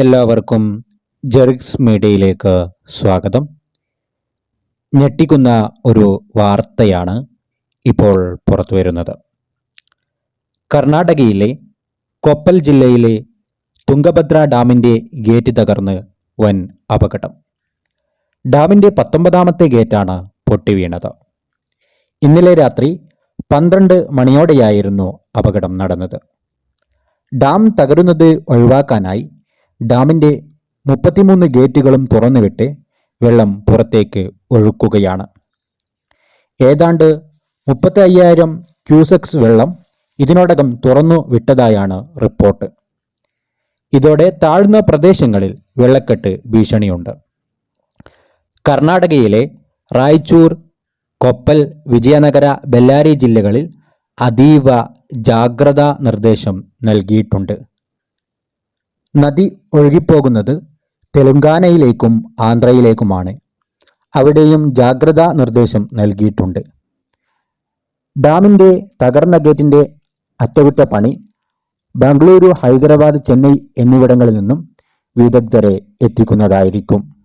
എല്ലാവർക്കും ജെറിക്സ് മീഡിയയിലേക്ക് സ്വാഗതം. ഞെട്ടിക്കുന്ന ഒരു വാർത്തയാണ് ഇപ്പോൾ പുറത്തു വരുന്നത് കർണാടകയിലെ കൊപ്പൽ ജില്ലയിലെ തുംഗഭദ്ര ഡാമിന്റെ ഗേറ്റ് തകർന്ന് വൻ അപകടം. ഡാമിന്റെ പത്തൊമ്പതാമത്തെ ഗേറ്റാണ് പൊട്ടിവീണത്. ഇന്നലെ രാത്രി പന്ത്രണ്ട് മണിയോടെയായിരുന്നു അപകടം നടന്നത്. ഡാം തകരുന്നത് ഒഴിവാക്കാനായി ഡാമിന്റെ മുപ്പത്തിമൂന്ന് ഗേറ്റുകളും തുറന്നുവിട്ട് വെള്ളം പുറത്തേക്ക് ഒഴുക്കുകയാണ്. ഏതാണ്ട് മുപ്പത്തി അയ്യായിരം ക്യൂസെക്സ് വെള്ളം ഇതിനോടകം തുറന്നു വിട്ടതായാണ് റിപ്പോർട്ട്. ഇതോടെ താഴ്ന്ന പ്രദേശങ്ങളിൽ വെള്ളക്കെട്ട് ഭീഷണിയുണ്ട്. കർണാടകയിലെ റായ്ചൂർ കൊപ്പൽ വിജയനഗര ബെല്ലാരി ജില്ലകളിൽ അതീവ ജാഗ്രതാ നിർദ്ദേശം നൽകിയിട്ടുണ്ട്. നദി ഒഴുകിപ്പോകുന്നത് തെലുങ്കാനയിലേക്കും ആന്ധ്രയിലേക്കുമാണ്. അവിടെയും ജാഗ്രതാ നിർദ്ദേശം നൽകിയിട്ടുണ്ട്. ഡാമിന്റെ തകർന്ന ഗേറ്റിന്റെ അറ്റകുറ്റപ്പണി ബംഗളൂരു ഹൈദരാബാദ് ചെന്നൈ എന്നിവിടങ്ങളിൽ നിന്നും വിദഗ്ധരെ എത്തിക്കുന്നതായിരിക്കും.